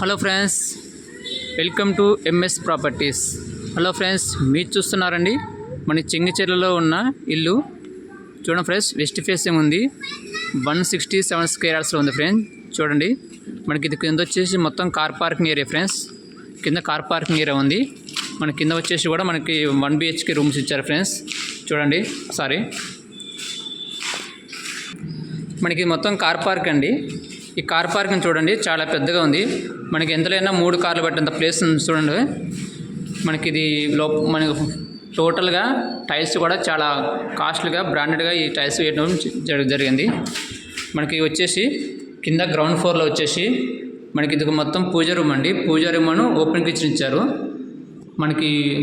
Hello friends welcome to MS properties hello friends మీరు చూస్తున్నారండి మన చెంగిచెర్లలో ఉన్న ఇల్లు. చూడండి ఫ్రెండ్స్ వెస్ట్ ఫేసింగ్ ఉంది. వన్ సిక్స్టీ సెవెన్ స్క్వేర్ యార్డ్స్లో ఉంది ఫ్రెండ్స్ చూడండి. మనకి ఇది కింద వచ్చేసి మొత్తం కార్ పార్కింగ్ ఏరియా ఫ్రెండ్స్ కింద కార్ పార్కింగ్ ఏరియా ఉంది. మన కింద వచ్చేసి కూడా మనకి వన్ బిహెచ్కే రూమ్స్ ఇచ్చారు ఫ్రెండ్స్ చూడండి సారీ మనకి మొత్తం కార్ పార్క్ అండి. ఈ కార్ పార్కింగ్ చూడండి చాలా పెద్దగా ఉంది. మనకి ఎంతలైనా మూడు కార్లు పట్టేంత ప్లేస్ ఉంది చూడండి. మనకి ఇది లో మనకి టోటల్గా టైల్స్ కూడా చాలా కాస్ట్లీగా బ్రాండెడ్గా ఈ టైల్స్ వేయడం జరి- జరిగింది. మనకి వచ్చేసి కింద గ్రౌండ్ ఫ్లోర్లో వచ్చేసి మనకి ఇది మొత్తం పూజ రూమ్ అండి. పూజ రూమ్ అను ఓపెన్ కిచెన్ ఇచ్చారు. మనకి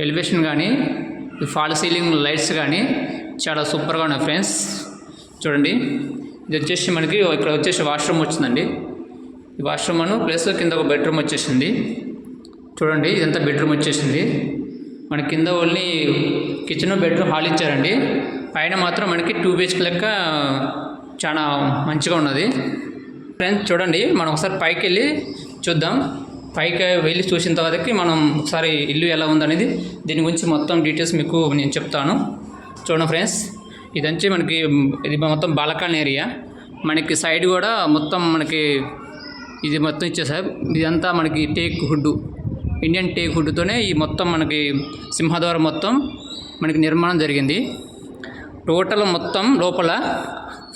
ఎలివేషన్ కానీ ఈ ఫాల్ సీలింగ్ లైట్స్ కానీ చాలా సూపర్గా ఉన్నాయి ఫ్రెండ్స్ చూడండి. ఇది వచ్చేసి మనకి ఇక్కడ వచ్చేసి వాష్రూమ్ వచ్చిందండి. ఈ వాష్రూమ్ అను ప్లస్ కింద ఒక బెడ్రూమ్ వచ్చేసింది. చూడండి ఇదంతా బెడ్రూమ్ వచ్చేసింది. మన కింద ఓన్లీ కిచెన్ బెడ్రూమ్ హాల్ ఇచ్చారండి. పైన మాత్రం మనకి టూ బిహెచ్కే లెక్క చాలా మంచిగా ఉన్నది. ఫ్రెండ్స్ చూడండి మనం ఒకసారి పైకి వెళ్ళి చూద్దాం. పైకి వెళ్ళి చూసిన తర్వాతకి మనం ఒకసారి ఇల్లు ఎలా ఉందనేది. దీని గురించి మొత్తం డీటెయిల్స్ మీకు నేను చెప్తాను. చూడండి ఫ్రెండ్స్. ఇదంచి మనకి ఇది మొత్తం బాలకాన్ ఏరియా. మనకి సైడ్ కూడా మొత్తం మనకి ఇది మొత్తం ఇచ్చేసారు ఇదంతా మనకి టేక్ హుడ్ ఇండియన్ టేక్ హుడ్తోనే ఈ మొత్తం మనకి సింహద్వారం మొత్తం మనకి నిర్మాణం జరిగింది. టోటల్ మొత్తం లోపల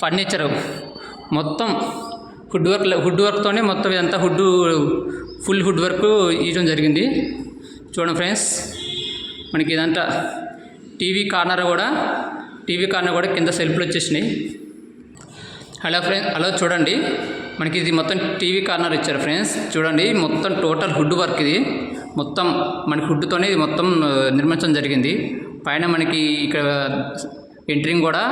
ఫర్నిచర్ మొత్తం హుడ్ వర్క్ హుడ్ వర్క్తోనే మొత్తం ఇదంతా హుడ్ ఫుల్ హుడ్ వర్క్ ఇవ్వడం జరిగింది. చూడండి ఫ్రెండ్స్ మనకి ఇదంతా టీవీ కార్నర్ కూడా టీవీ కార్నర్ కూడా కింద సెల్ఫ్లు వచ్చేసినాయి. హలో ఫ్రెండ్స్ హలో చూడండి. మనకి ఇది మొత్తం టీవీ కార్నర్ ఇచ్చారు ఫ్రెండ్స్. చూడండి మొత్తం టోటల్ హుడ్ వర్క్ ఇది. మొత్తం మనకి హుడ్తోనే ఇది మొత్తం నిర్మించడం జరిగింది. పైన మనకి ఇక్కడ ఎంట్రింగ్ కూడా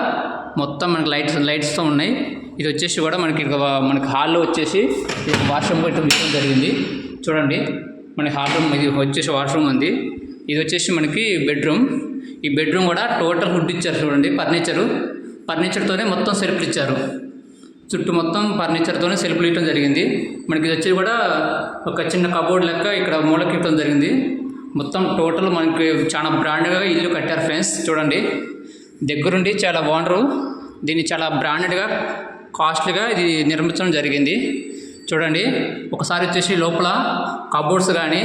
మొత్తం మనకి లైట్స్ లైట్స్తో ఉన్నాయి. ఇది వచ్చేసి కూడా మనకి మనకి హాల్లో వచ్చేసి వాష్రూమ్ పెట్టడం ఇవ్వడం జరిగింది. చూడండి మన హాల్ రూమ్ ఇది వచ్చేసి వాష్రూమ్ ఉంది. ఇది వచ్చేసి మనకి బెడ్రూమ్. ఈ బెడ్రూమ్ కూడా టోటల్ వుడ్ ఇచ్చారు చూడండి ఫర్నిచరు. ఫర్నిచర్తోనే మొత్తం సెల్ఫ్లు ఇచ్చారు. చుట్టూ మొత్తం ఫర్నిచర్తోనే సెల్ఫ్లు ఇవ్వడం జరిగింది. మనకి ఇది వచ్చి కూడా ఒక చిన్న కబోర్డ్ లెక్క ఇక్కడ మూలకి ఇవ్వడం జరిగింది. మొత్తం టోటల్ మనకి చాలా బ్రాండ్గా ఇల్లు కట్టారు ఫ్రెండ్స్ చూడండి. దగ్గరుండి చాలా బాగుండరు. దీన్ని చాలా బ్రాండెడ్గా కాస్ట్లీగా ఇది నిర్మించడం జరిగింది. చూడండి ఒకసారి వచ్చేసి లోపల కబోర్డ్స్ కానీ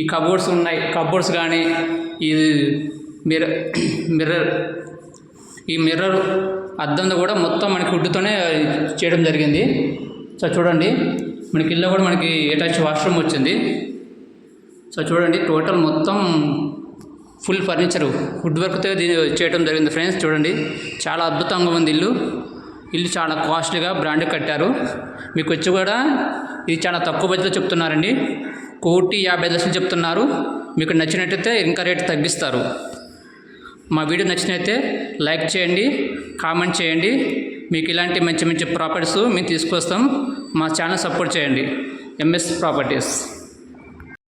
ఈ కబోర్డ్స్ ఉన్నాయి కబోర్డ్స్ కానీ ఈ మిర్ర మిర్రర్. ఈ మిర్రర్ అద్దం కూడా మొత్తం మనకి వుడ్తోనే చేయడం జరిగింది. సో చూడండి మనకి ఇల్లు కూడా మనకి అటాచ్ వాష్రూమ్ వచ్చింది. సో చూడండి టోటల్ మొత్తం ఫుల్ ఫర్నిచర్ వుడ్ వర్క్తో దీని చేయడం జరిగింది ఫ్రెండ్స్ చూడండి. చాలా అద్భుతంగా ఉంది ఇల్లు. ఇల్లు చాలా కాస్ట్లీగా బ్రాండ్ కట్టారు. మీకు వచ్చి కూడా ఇది చాలా తక్కువ బడ్జెట్లో చెప్తున్నారండి. కోటి యాభై లక్షలు చెప్తున్నారు. మీకు నచ్చినట్టయితే ఇంకా రేటు తగ్గిస్తారు. మా వీడియో నచ్చినైతే లైక్ చేయండి కామెంట్ చేయండి. మీకు ఇలాంటి మంచి మంచి ప్రాపర్టీస్ మేము తీసుకొస్తాం. మా ఛానల్ సపోర్ట్ చేయండి. MS properties.